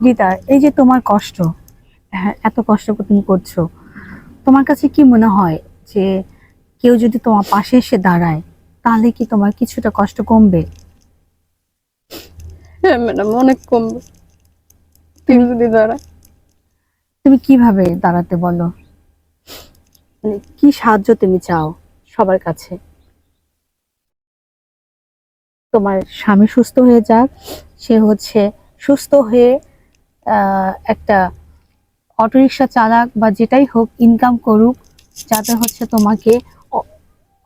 গীতা এই যে তোমার কষ্ট হ্যাঁ এত কষ্ট তুমি করছ তোমার কাছে কি মনে হয় যে কেউ যদি তোমার পাশে এসে দাঁড়ায় তাহলে কি তোমার কিছুটা কষ্ট কমবে? হ্যাঁ ম্যাডাম অনেক কমবে। কেউ যদি দাঁড়ায়। তুমি কীভাবে দাঁড়াতে বলো? মানে কি সাহায্য তুমি চাও সবার কাছে? তোমার স্বামী সুস্থ হয়ে যাক সে হচ্ছে সুস্থ হয়ে একটা অটোরিকশা চালাক বা যেটাই হোক ইনকাম করুক যাতে হচ্ছে তোমাকে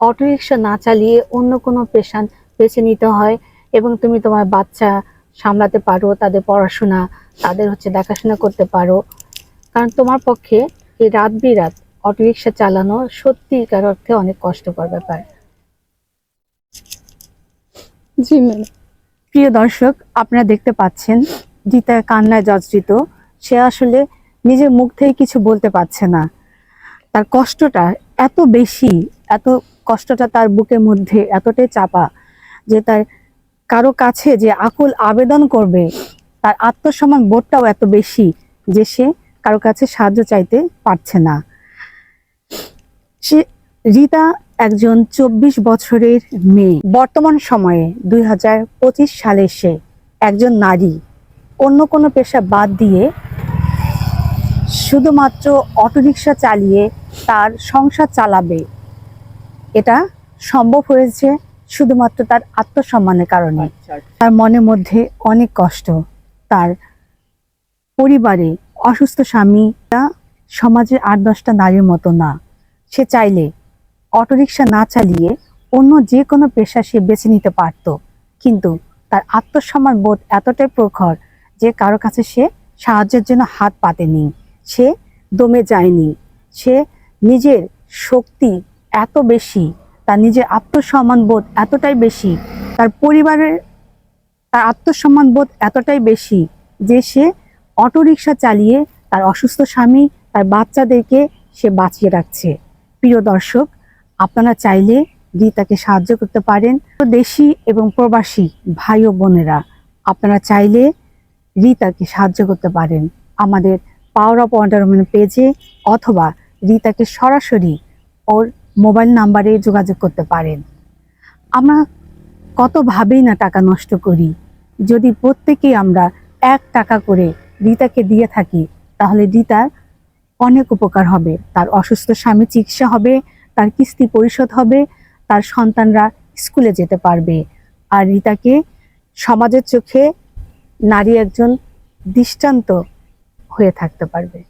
অটোরিকশা না চালিয়ে অন্য কোনো পেশান বেছে নিতে হয় এবং তুমি তোমার বাচ্চা সামলাতে পারো তাদের পড়াশোনা তাদের হচ্ছে দেখাশোনা করতে পারো। কারণ তোমার পক্ষে এই রাত বিরাত অটোরিকশা চালানো সত্যিকার অর্থে অনেক কষ্টকর ব্যাপার। জি ম্যাডাম। প্রিয় দর্শক আপনারা দেখতে পাচ্ছেন জিতা কান্নায় জর্জরিত সে আসলে নিজের মুখ থেকে কিছু বলতে পারছে না। তার কষ্টটা এত বেশি, এত কষ্টটা তার বুকের মধ্যে এতটাই চাপা যে তার কারও কাছে যে আকুল আবেদন করবে, তার আত্মসম্মান বোধটাও এত বেশি যে সে কারও কাছে সাহায্য চাইতে পারছে না। সে রিতা একজন চব্বিশ বছরের মেয়ে। বর্তমান সময়ে দুই হাজার পঁচিশ সালে সে একজন নারী। অন্য কোনো পেশা বাদ দিয়ে শুধুমাত্র অটোরিকশা চালিয়ে তার সংসার চালাবে এটা সম্ভব হয়েছে শুধুমাত্র তার আত্মসম্মানের কারণে। তার মনের মধ্যে অনেক কষ্ট। তার পরিবারে অসুস্থ স্বামীটা সমাজের আট দশটা নারীর মতো না। সে চাইলে অটোরিকশা না চালিয়ে অন্য যে কোনো পেশা সে বেছে নিতে পারত। কিন্তু তার আত্মসম্মান বোধ এতটাই প্রখর যে কারও কাছে সে সাহায্যের জন্য হাত পাতেনি, সে দমে যায়নি, সে নিজের শক্তি এত বেশি, তার নিজের আত্মসম্মান বোধ এতটাই বেশি, তার পরিবারের, তার আত্মসম্মান বোধ এতটাই বেশি যে সে অটোরিকশা চালিয়ে তার অসুস্থ স্বামী, তার বাচ্চাদেরকে সে বাঁচিয়ে রাখছে। প্রিয় দর্শক, আপনারা চাইলে রিতাকে সাহায্য করতে পারেন। দেশি এবং প্রবাসী ভাই ও বোনেরা, আপনারা চাইলে রিতাকে সাহায্য করতে পারেন। আমাদের পাওয়ার অফ ওয়ান্ডার ওমেন পেজে অথবা রিতাকে সরাসরি ওর মোবাইল নাম্বারে যোগাযোগ করতে পারেন। আমরা কতভাবেই না টাকা নষ্ট করি। যদি প্রত্যেকেই আমরা এক টাকা করে রিতাকে দিয়ে থাকি, তাহলে রিতার অনেক উপকার হবে। তার অসুস্থ স্বামী চিকিৎসা হবে, তার কিস্তি পরিশোধ হবে, তার সন্তানরা স্কুলে যেতে পারবে। আর রিতাকে সমাজের চোখে নারী একজন দৃষ্টান্ত হয়ে থাকতে পারবে।